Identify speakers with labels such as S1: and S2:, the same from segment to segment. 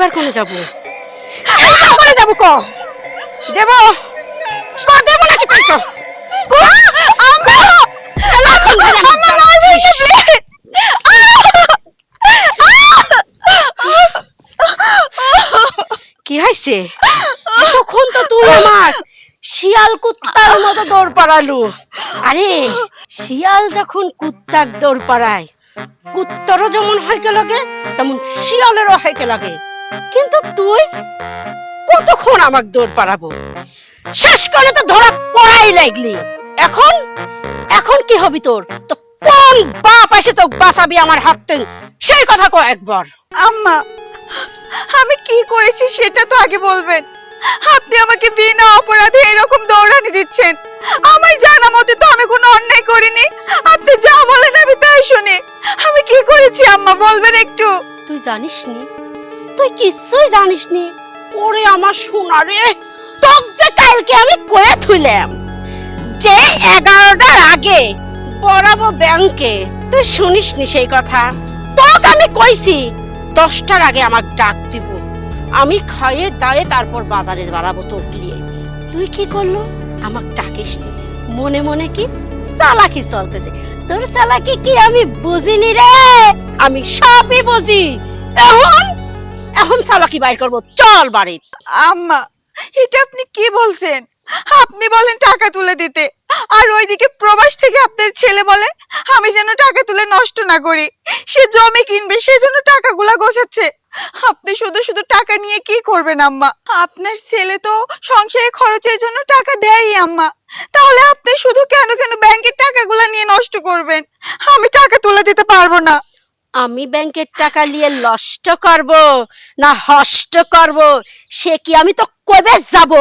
S1: এইবার কোনে যাব?
S2: এইবার করে যাব ক? দেব? ক দেব নাকি তুই কি?
S1: হয়েছে? তখন তো তুই আমার শিয়াল কুত্তার মতো দৌড় পাড়ালু। আরে শিয়াল যখন কুত্তাক দৌড় পাড়ায় কুত্তারও যেমন হইকে লাগে তেমন শিয়ালেরও হইকে লাগে কিন্তু তুই কতক্ষণ আমাক দৌড় পাড়াবো? শেষ করে তো ধরা পড়াই লাগলি। এখন? এখন কি হবি তোর? তো কোন বাপ এসে তো বাঁচাবি আমার হাত থেকে? সেই কথা কো একবার।
S2: আম্মা আমি কি করেছি সেটা তো আগে বলবেন। আপনি আমাকে বিনা অপরাধে এরকম দৌড়ানি দিচ্ছেন। আমার জানা মতে তো আমি কোনো অন্যায় করিনি। আপনি যা বলেন আমি তাই শুনি। আমি কি করেছি আম্মা বলবেন একটু।
S1: তুই জানিস নি তুই কিছুই জানিস নি ওরে আমার সোনা রে তোক যে কালকে আমি কয়ে থুইলাম, যে এগারোটার আগে বরাবো ব্যাংকে। তুই শুনিস নি সেই কথা? তোকে আমি কইছি, দশটার আগে আমার ডাক দিব। আমি খাইয়ে দায়ে তারপর বাজারে বাড়াবো তোক নিয়ে। তুই কি করল? আমাক ডাকিস নি মনে মনে কি চালাকি চলতেছে। তোর চালাকি কি আমি বুঝিনি রে? আমি সবই বুঝি। এখন এখন চালাকি বাইর করব, চল বাড়ি।
S2: আম্মা, এটা আপনি কি বলছেন? আপনি বলেন টাকা তুলে দিতে। আর ওইদিকে প্রবাস থেকে আপনার ছেলে বলে, আমি যেন টাকা তুলে নষ্ট না করি। সে জমি কিনবে সেজন্য টাকাগুলা গোছাচ্ছে। আপনি শুধু শুধু টাকা নিয়ে কি করবেন, আম্মা? আপনার ছেলে তো সংসারে খরচের জন্য টাকা দেয়ই, আম্মা। তাহলে আপনি শুধু কেন কেন ব্যাংকের টাকাগুলা নিয়ে নষ্ট করবেন? আমি টাকা তুলে দিতে পারব না।
S1: আমি ব্যাংকের টাকা নিয়ে নষ্ট করব না হষ্ট করব সে কি আমি তো কবে যাব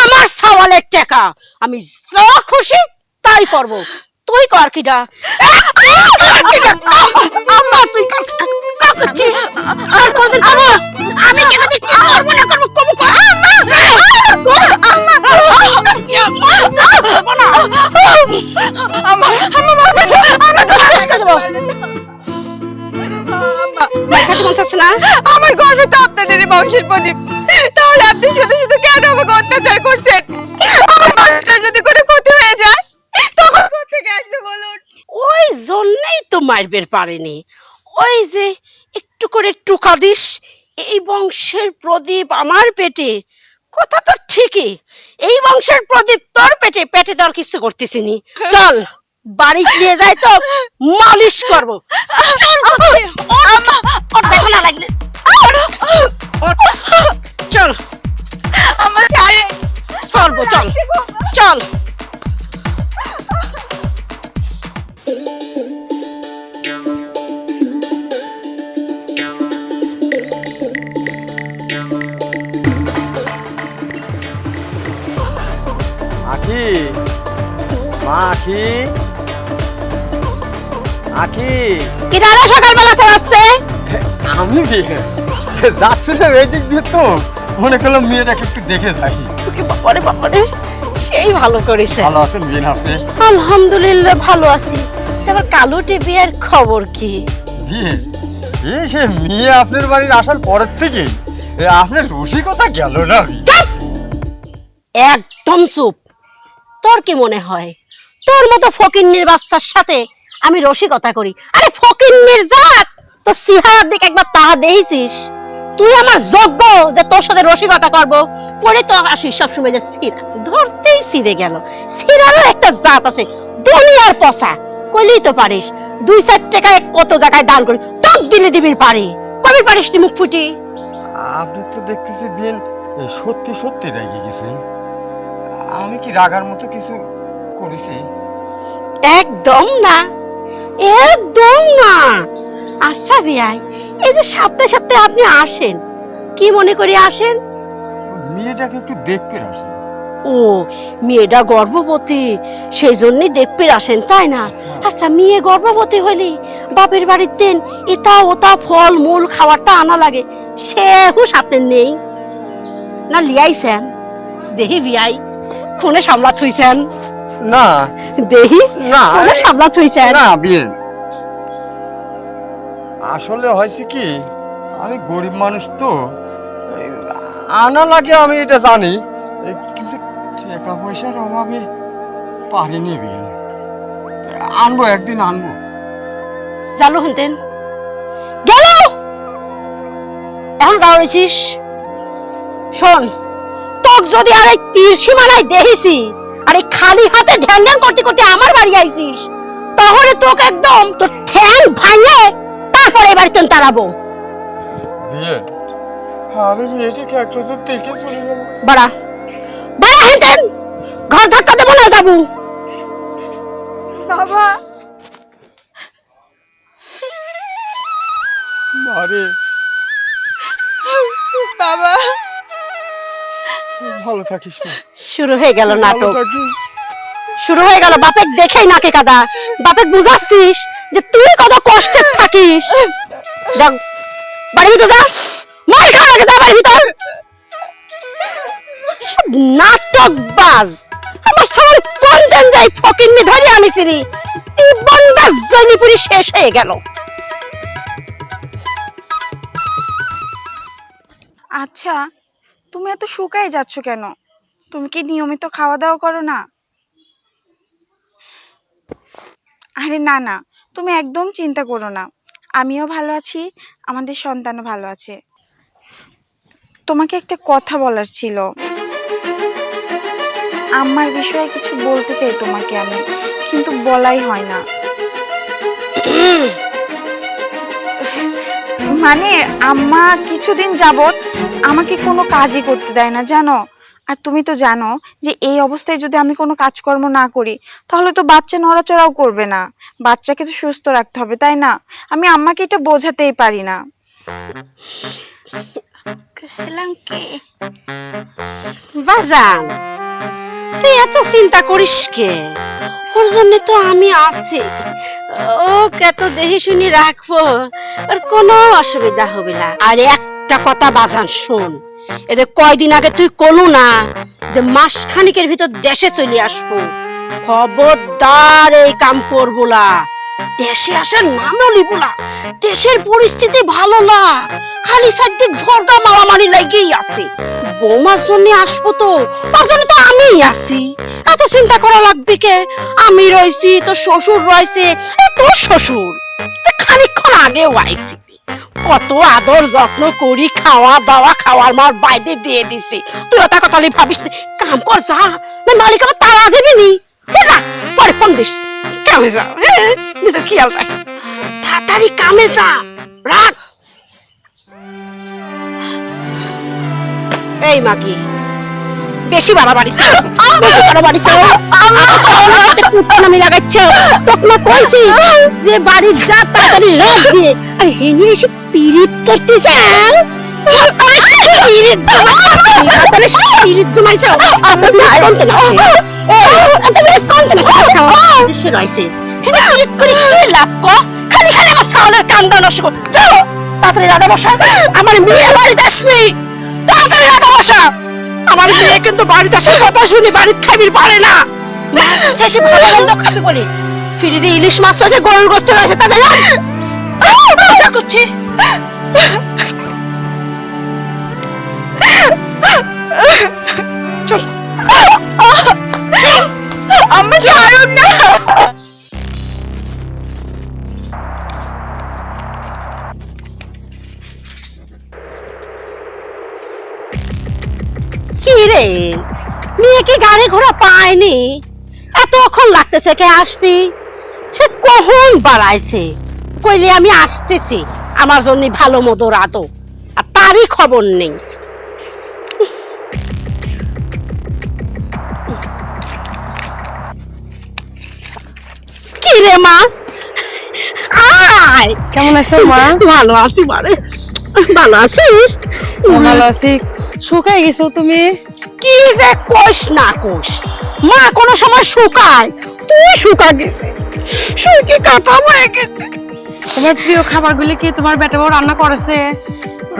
S1: আমার সওয়ালের টাকা আমি যা খুশি তাই করব তুই কর কিটা আম্মা তুই কর কাকুচি আর কোনদিন করব আমি কেন কি করব না করব কবু কর আম্মা আম্মা
S2: আম্মা আম্মা
S1: শেষ করে দেবো
S2: আম্মা
S1: না?
S2: আমার গর্বে তো আপনাদের বংশের প্রদীপ। তাহলে আপনি শুধু শুধু কেন আমাকে অত্যাচার করছেন? আমার বাচ্চার যদি কোনো ক্ষতি হয়ে যায় তখন কোথেকে আসবে বলুন?
S1: ওই জন্যই তো মারবের পারেনি। ওই যে একটু করে টুকা দিস এই বংশের প্রদীপ আমার পেটে। কথা তো ঠিকই এই বংশের প্রদীপ তোর পেটে পেটে তোর কিছু করতেছিনি। চল। বাড়ি নিয়ে যাই তো মালিশ করব। লাগলে। চল। চলবো চল চল।
S3: আখি মা আখি আখি
S1: কি দাদা সকালবেলা চালাচ্ছে
S3: আমি যাচ্ছিলাম এই দিক দিয়ে তো। মনে করলাম মেয়েটাকে একটু দেখে
S1: বাবারে বাবারে সেই ভালো করেছে।
S3: ভালো আছেন আপনি?
S1: আলহামদুলিল্লাহ ভালো আছি। এবার কালো টিভির খবর কি?
S3: বিয়ে এই সে মেয়ে আপনার বাড়ির আসার পরের থেকেই আপনার রসিকতা গেল না।
S1: একদম চুপ। তোর কি মনে হয়? তোর মতো ফকিন্নির বাচ্চার সাথে আমি রসিকতা করি। আরে ফকিন্নির জাত তো সিহারার দিকে একবার তাহা দেখিস তুই আমার যোগ্য যে তোর সাথে রসিকতা করব। পরে তো আসিস সবসময় যে সিরা। ধরতেই সিরে গেল। সিরারও একটা জাত আছে দুনিয়ার পচা। কইলেই তো পারিস দুই চার টাকায় কত জায়গায় দান করি। তোর দিলে দিবির পারি। কবির পারিস তুই মুখ ফুটি?
S3: আপনি তো দেখতেছি এ, সত্যি সত্যি রেগে গেছেন। আমি কি রাগার মতো কিছু করেছি?
S1: একদম না। একদম না। আচ্ছা বিয়াই এই যে সপ্তাহে সপ্তাহে আপনি আসেন কি মনে করে আসেন?
S3: মেয়েটাকে একটু দেখতে আসেন।
S1: ও মেয়েটা গর্ভবতী সেই জন্যই দেখতে আসেন তাই না? আচ্ছা মেয়ে গর্ভবতী হলে বাপের বাড়ির দেন এটা ওটা ফল মূল খাবারটা আনা লাগে সে হুশ আপনার নেই। না লিয়াইছেন? দেহি বিয়াই কোনে সামলা থুইছেন।
S3: না।
S1: দেহি?
S3: না।
S1: সামলা থুইছেন
S3: না বিয়ে। আসলে হয়েছে কি আমি গরিব মানুষ তো আনা লাগে আমি এটা জানি কিন্তু টাকা পয়সার অভাবে পারিনি বিয়ে। আনব একদিন আনব।
S1: জানো হেনতেন গেল! এখন দাঁড়িয়েছিস শোন তোক যদি আর এই তীর সীমানায় দেখিছি খালি হাতে ধ্যান ধ্যান করতে করতে আমার বাড়ি আইছিস তাহলে তোকে একদম তোর ঠ্যাং ভাঙে তারপরে এই বাড়িতে তাড়াবো
S3: বিয়ে? আমি মেয়েটাকে একটা তো দেখে চলে যাব
S1: বাড়া। বাড়া হেনতেন ঘর ধাক্কা দেবো না যাব।
S2: বাবা।
S3: আরে।
S2: বাবা।
S3: ভালো থাকিস মা।
S1: শুরু হয়ে গেল নাটক। শুরু হয়ে গেল বাপেক দেখেই নাকে কাদা। বাপেক বুঝাচ্ছিস যে তুই কত কষ্টে থাকিস। যাও বাড়ি ভিতর যা। মার খাওয়া লাগে যা বাড়ি ভিতর। নাটক বাজ আমার সবার কোন যাই ফকিন্নি ধরে আনিছিলি জীবনটা জলিপুরি শেষ হয়ে গেল।
S2: আচ্ছা তুমি এত শুকায় যাচ্ছ কেন? তুমি কি নিয়মিত খাওয়া দাওয়া করো না? আরে না না। তুমি একদম চিন্তা করো না। আমিও ভালো আছি, আমাদের সন্তানও ভালো আছে। তোমাকে একটা কথা বলার ছিল। আমার বিষয়ে কিছু বলতে চাই তোমাকে আমি, কিন্তু বলাই হয় না। মানে আম্মা কিছুদিন যাবত আমাকে কোনো কাজই করতে দেয় না, জানো? আর তুমি তো জানো যে এই অবস্থায় যদি আমি কোনো কাজকর্ম না করি তাহলে তো বাচ্চা নড়াচড়াও করবে না। বাচ্চাকে তো সুস্থ রাখতে হবে তাই না? আমি আম্মাকে এটা বোঝাতেই পারি না।
S1: বাজান তুই এত চিন্তা করিস কে? ওর জন্য তো আমি আছি। ও কত দেখে শুনি রাখব আর কোনো অসুবিধা হবে না। আর একটা কথা বাজান শোন। এদের কয়দিন আগে তুই কলু না যে মাস খানিকের ভিতর দেশে চলে আসব। খবরদার এই কাম করব না দেশে আসার নামও লিবো না দেশের পরিস্থিতি ভালো না। খালি সাদ্দিক ঝড়টা মারামারি লাগেই আছে। বৌমার জন্য আসব তো, ওর জন্য তো আমিই আছি। এত চিন্তা করা লাগবে কে? আমি রয়েছি, তোর শ্বশুর রয়েছে তোর শ্বশুর। তুই খানিকক্ষণ আগেও আইছিলি কত আদর যত্ন করি, খাওয়া দাওয়া, খাওয়ার মার বাইরে দিয়ে দিছি। তুই ওটা কথা ভাবিস কাম কর যা। না মালিক আবার তারা দেবে নি? পরে ফোন দিস। কামে যা নিজের খেয়াল রাখ। তাড়াতাড়ি কামে যা, রাখ। এই মাগি বেশি বাড়াবাড়ি ছিল। বেশি বাড়াবাড়ি ছিল। আমার সাথে নামি লাগাচ্ছ। তোকে না কইছি যে বাড়ি যা তাড়াতাড়ি রাখ দিয়ে আর হেনি এসে পিরিত করতে চান পিরিত তাহলে পিরিত জমাইছে আপনি কোনতে না না সে রইছে হেনি পিরিত করে কি লাভ খালি খালি আমার তাড়াতাড়ি রাধা বসা। আমার মেয়ে বাড়িতে আসবি। তাড়াতাড়ি রাধা বসা। আমার মেয়ে কিন্তু বাড়িতে আসে কথা শুনি বাড়িতে খাবির পারে না কাছে ভালো মন্দ খাবে বলি ফ্রিজে ইলিশ মাছ আছে গরুর গোস্ত আছে তাদের চিন্তা করছি চল
S2: আম্মা ছাড়ুন না
S1: রে? মেয়ে কি গাড়ি ঘোড়া পায়নি? এতক্ষণ লাগতেছে কে আসতি? সে কখন বাড়াইছে? কইলে আমি আসতেছি আমার জন্য ভালো মতো রাতো আর তারই খবর নেই। কি রে মা? আয়!
S4: কেমন আছো মা?
S1: ভালো আছি ভালো আছিস?
S4: ভালো আছি। শুকাই গেছো তুমি?
S1: কি যে কোষ না কোষ। মা কোনো সময় শুকায়। তুই শুকা গেছে। শুকি কাটা হয়ে গেছে।
S4: তোমার প্রিয় খাবারগুলি কি তোমার বেটা বউ রান্না করেছে?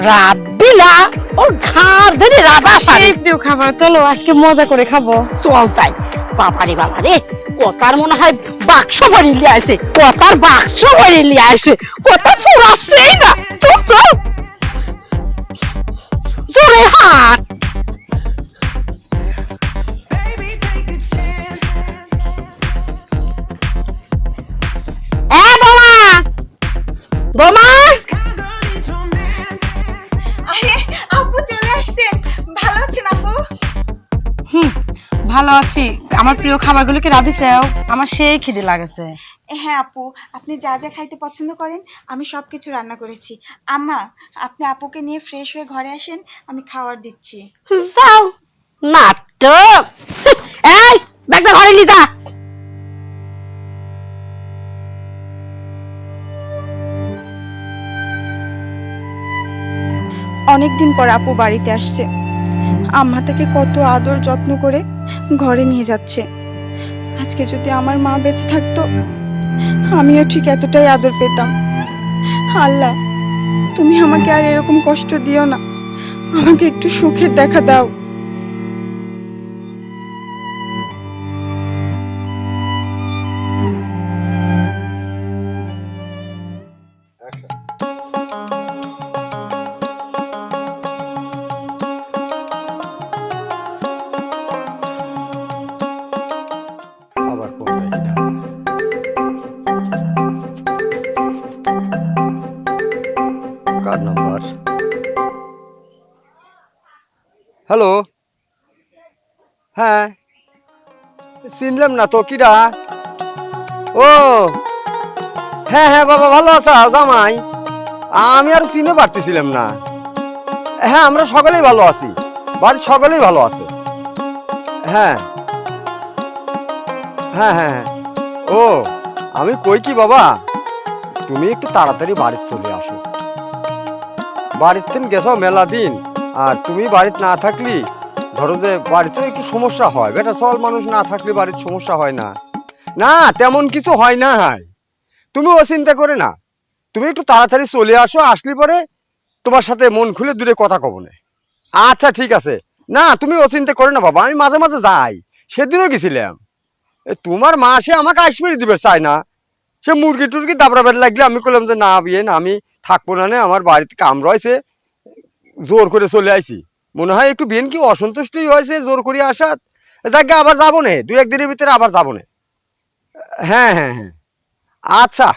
S1: রাবিলা ওর ঘাড় ধরে রাধা
S4: সেই
S1: সারি
S4: প্রিয় খাবার। চলো আজকে মজা করে খাব।
S1: চল যাই। বাবারে বাবারে কতার মনে হয় বাক্স ভরে লিয়ে আছে কতার বাক্স ভরে লিয়ে আছে কতা ফুরাচ্ছেই না। চল চল। নাট এ বোমা!
S2: আরে আপু চলে আসছে। ভালো আছেন আপু?
S4: হুম ভালো আছি। আমার প্রিয় খাবারগুলোকে রাধি চাও আমার সেই খিদে লাগেছে।
S2: হ্যাঁ আপু। আপনি যা যা খাইতে পছন্দ করেন আমি সব কিছু রান্না করেছি। আম্মা আপনি আপুকে নিয়ে ফ্রেশ হয়ে ঘরে আসেন আমি খাবার দিচ্ছি।
S1: যাও নাটক। এই ব্যাগটা ঘরে নিয়ে যা।
S2: অনেকদিন পর আপু বাড়িতে আসছে। আম্মা তাকে কত আদর যত্ন করে ঘরে নিয়ে যাচ্ছে। আজকে যদি আমার মা বেঁচে থাকতো, আমিও ঠিক এতটাই আদর পেতাম। আল্লাহ, তুমি আমাকে আর এরকম কষ্ট দিও না। আমাকে একটু সুখের দেখা দাও।
S3: হ্যালো। হ্যাঁ। চিনলাম না তো কিরা ও। হ্যাঁ হ্যাঁ বাবা, ভালো আছো, জামাই। আমি আর চিনে পারতেছিলাম না। হ্যাঁ আমরা সকলেই ভালো আছি। বাড়ির সকলেই ভালো আছে। হ্যাঁ। হ্যাঁ হ্যাঁ হ্যাঁ। ও, আমি কই কি, বাবা? তুমি একটু তাড়াতাড়ি বাড়ি চলে আসো। বাড়ির বাড়িতে গেছো মেলা দিন। আর তুমি বাড়িতে না থাকলি ধরো যে বাড়িতে একটু সমস্যা হয়। বেটা সল মানুষ না থাকলে বাড়ির সমস্যা হয় না। না তেমন কিছু হয় না হয় তুমি ও চিন্তা করে না। তুমি একটু তাড়াতাড়ি চলে আসো আসলি পরে তোমার সাথে মন খুলে দূরে কথা কব না। আচ্ছা ঠিক আছে। না তুমি ও চিন্তা করে না বাবা আমি মাঝে মাঝে যাই। সেদিনও গেছিলাম। তোমার মা সে আমাকে আইসমেরি দিবে চাই না। সে মুরগি টুরগি দাবড়াবার লাগলে আমি করলাম যে না বিয়ে না আমি থাকব নে, আমার বাড়িতে কাম রয়েছে। জোর করে চলে আইছি। মনে হয় একটু বিয়েন কি অসন্তুষ্টই হয়েছে জোর করে আসাত যাকে আবার যাব নে। দুই একদিনের ভিতরে আবার যাব নে। হ্যাঁ হ্যাঁ হ্যাঁ। আচ্ছা।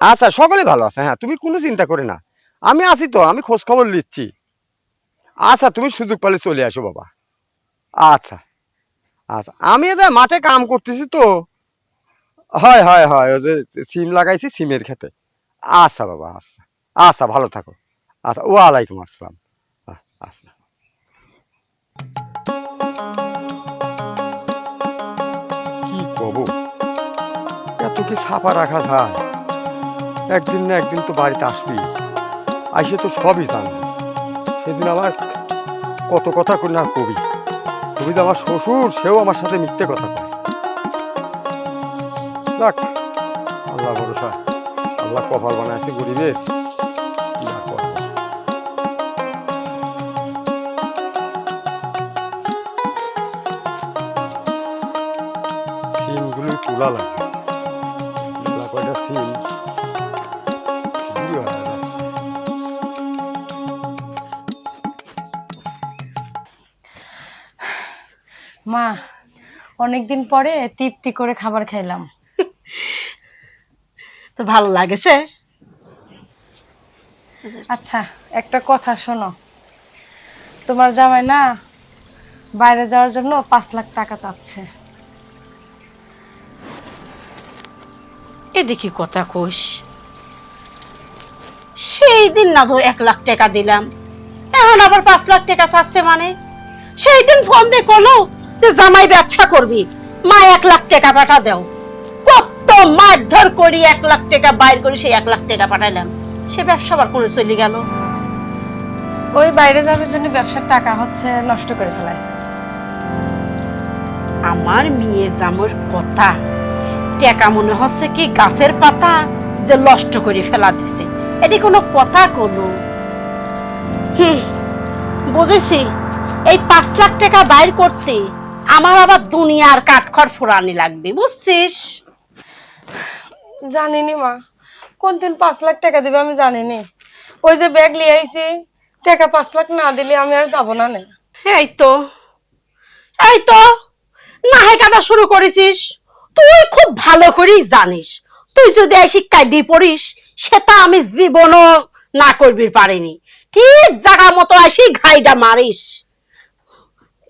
S3: আচ্ছা সকলে ভালো আছে হ্যাঁ তুমি কোনো চিন্তা করে না। আমি আছি তো, আমি খোঁজ খবর নিচ্ছি। আচ্ছা তুমি সুযোগ পেলে চলে আসো, বাবা। আচ্ছা। আচ্ছা আমি এটা মাঠে কাম করতেছি তো। হয় হয় হয় সিম লাগাইছি, সিমের খেতে আচ্ছা বাবা আচ্ছা। আচ্ছা ভালো থাকো। আচ্ছা ওয়ালাইকুম আসসালাম। আ- আচ্ছা কি কব? এত কি ছাপা রাখা যায়? একদিন না একদিন তো বাড়িতে আসবি। আইসে তো সবই জানবি। সেদিন আমার কত কথা কই না কবি। তুমি তো আমার শ্বশুর, সেও আমার সাথে মিথ্যে কথা কয়। দেখ আল্লাহ ভরসা, আল্লাহ কপাল বানাইছে গরিবের। লাগে তোলা কয়টা যাচ্ছে।
S4: মা অনেকদিন পরে তৃপ্তি করে খাবার খাইলাম।
S1: তো ভালো লাগেছে?
S4: আচ্ছা একটা কথা শোনো। তোমার জামাই না বাইরে যাওয়ার জন্য পাঁচ লাখ টাকা চাচ্ছে।
S1: কি কথা কইস। সেই দিন না তো এক লাখ টাকা দিলাম। এখন আবার পাঁচ লাখ টাকা চাচ্ছে মানে? সেই দিন ফোন দিয়ে করল যে জামাই ব্যবসা করবি মা এক লাখ টাকা পাঠা দাও। কত মারধর করি এক লাখ টাকা বাইর করি সেই এক লাখ টাকা পাঠাইলাম। সে ব্যবসা আবার করে চলে গেল?
S4: ওই বাইরে যাওয়ার জন্য ব্যবসার টাকা হচ্ছে নষ্ট করে ফেলাইছে।
S1: আমার মেয়ে জামর কথা। টেকা মনে হচ্ছে কি গাছের পাতা যে নষ্ট করে ফেলা দিছে। এটি কোনো কথা কোনো। হুম বুঝেছি। এই পাঁচ লাখ টাকা বাইর করতে আমার আবার দুনিয়ার কাঠখড় ফোরানি লাগবে বুঝছিস?
S4: জানিনি মা। কোন দিন পাঁচ লাখ টাকা দিবে আমি জানিনি। ওই যে ব্যাগ লিয়ে আইছি টাকা পাঁচ লাখ না দিলে আমি আর যাব না নে।
S1: এই তো এই তো নাহে কাটা শুরু করেছিস। তুই খুব ভালো করেই জানিস। তুই যদি এই শিক্ষায় দিয়ে পড়িস, সেটা আমি জীবনও না করবি পারিনি। ঠিক জায়গা মতো আসি, ঘাইটা মারিস।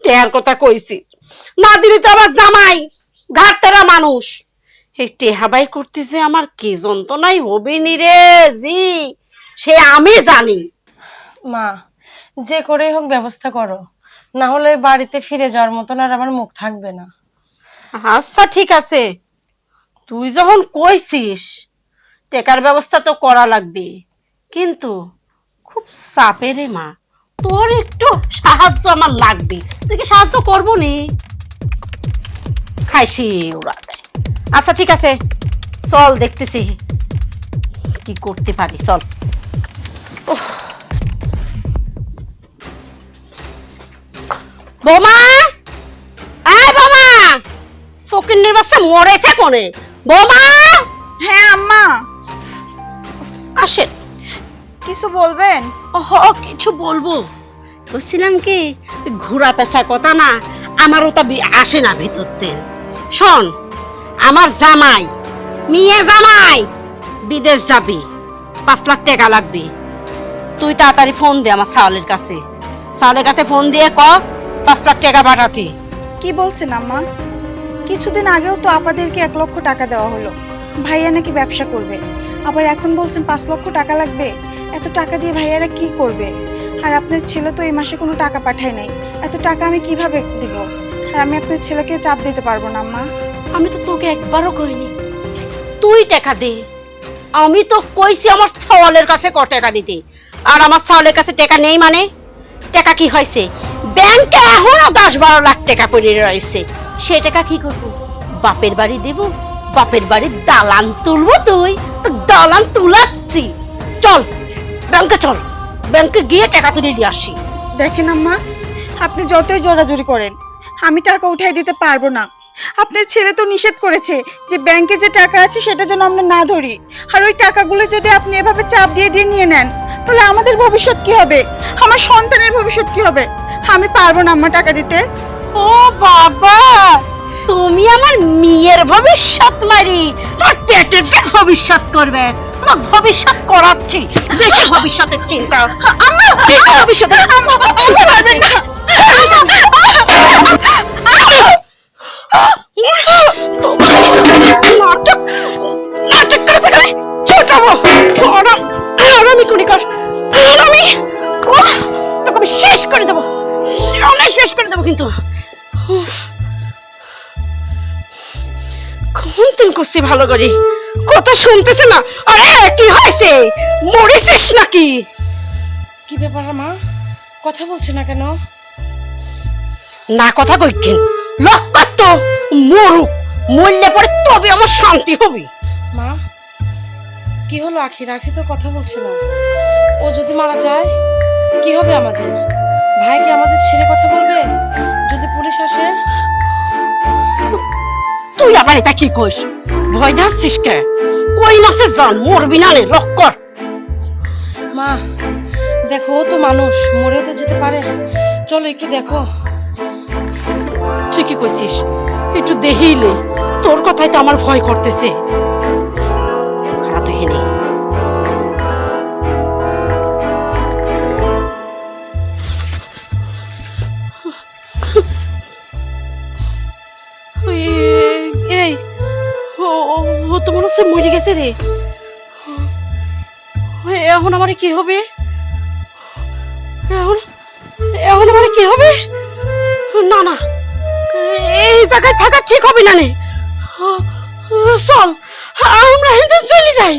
S1: টেহার কথা কইছি। না দিলি তো আবার জামাই ঘাট তেরা মানুষ। এই টেহাবাই করতেছে আমার কি যন্ত্রণাই হবে নি রে, জি, সে আমি জানি।
S4: মা, যে করেই হোক ব্যবস্থা করো। না হলে বাড়িতে ফিরে যাওয়ার মতন আর আমার মুখ থাকবে না।
S1: আচ্ছা ঠিক আছে। তুই যখন কইছিস, টেকার ব্যবস্থা তো করা লাগবে। কিন্তু খুব চাপে রে মা। তোর একটু সাহায্য আমার লাগবে। তুই কি সাহায্য করব নি? খাইছি, ওরা। আচ্ছা ঠিক আছে। চল, দেখতেছি। কি করতে পারি, চল। উফ। ফকিন্নির বাচ্চা মরেছে কোনে? বৌমা?
S2: হ্যাঁ আম্মা।
S1: আসেন।
S2: কিছু বলবেন?
S1: ওহ কিছু বলব। বলছিলাম কি ঘোরা পেশা কথা না আমারও তা আসে না ভিতরতে শোন আমার জামাই মিয়া জামাই বিদেশ যাবি। পাঁচ লাখ টাকা লাগবে। তুই তাড়াতাড়ি ফোন দে আমার সাওলের কাছে। সাওলের কাছে ফোন দিয়ে ক পাঁচ লাখ টাকা পাঠাতে।
S2: কি বলছেন আম্মা? কিছুদিন আগেও তো আপাদেরকে এক লক্ষ টাকা দেওয়া হলো। ভাইয়া নাকি ব্যবসা করবে। আবার এখন বলছেন পাঁচ লক্ষ টাকা লাগবে। এত টাকা দিয়ে ভাইয়ারা কি করবে? আর আপনার ছেলে তো এই মাসে কোনো টাকা পাঠায় নাই। এত টাকা আমি কীভাবে দিব? আর আমি আপনার ছেলেকে চাপ দিতে পারব না মা
S1: আমি তো তোকে একবারও কইনি। তুই টাকা দে। আমি তো কইছি আমার সওয়ালের কাছে ক টাকা দিতে। আর আমার সওয়ালের কাছে টাকা নেই মানে? টাকা কি হয়েছে? ব্যাংকে এখনও দশ বারো লাখ টাকা পড়ে রয়েছে। সে টাকা কি করব? বাপের বাড়ি দেব, বাপের বাড়ির দালান তুলবো তুই। তো দালান তুলাচ্ছি। চল, ব্যাংকে চল। ব্যাংকে গিয়ে টাকা তুলে নিয়ে আসি।
S2: দেখেন আম্মা, আপনি যতই জোরাজুরি করেন, আমি টাকা উঠাই দিতে পারব না। আপনার ছেলে তো নিষেধ করেছে যে ব্যাংকে যে টাকা আছে সেটা যেন আমরা না ধরি। আর ওই টাকাগুলো যদি আপনি এভাবে চাপ দিয়ে দিয়ে নিয়ে নেন, তাহলে আমাদের ভবিষ্যৎ কি হবে? আমার সন্তানের ভবিষ্যৎ কি হবে? আমি পারব না আম্মা টাকা দিতে।
S1: ও বাবা তুমি আমার মেয়ের ভবিষ্যৎ মারি। তোমার পেটের যে ভবিষ্যৎ করবে। তোমার ভবিষ্যৎ করাচ্ছি। বেশি ভবিষ্যতের চিন্তা। আমার ভবিষ্যৎ ভালো করে। কথা শুনতেছে না? আরে কি হয়েছে? মরেছিস নাকি?
S4: কি ব্যাপার মা? কথা বলছে না কেন?
S1: না কথা কইকেন লক্ষ্য তো মরুক মরলে পরে তবে আমার শান্তি হবে।
S4: মা কি হলো আখি? রাখি তো কথা বলছে না। ও যদি মারা যায় কি হবে আমাদের? ভাই কি আমাদের ছেড়ে কথা বলবে? যদি পুলিশ আসে?
S1: তুই আবার এটা কি কইস? ভয় যাচ্ছিস কে? কই নাসে যান, মরবি না রে কর।
S4: মা, দেখো তো মানুষ মরেও তো যেতে পারে। চলো একটু দেখো।
S1: ঠিকই কইছিস, একটু দেখিলে তোর কথাই তো আমার ভয় করতেছে। তো মনে হচ্ছে মরে গেছে রে। এখন আমার কি হবে? এখন এখন আমার কি হবে? না না, এই জায়গায় থাকা ঠিক হবে না নে। চল, আমরা হিন্দু চলে যাই।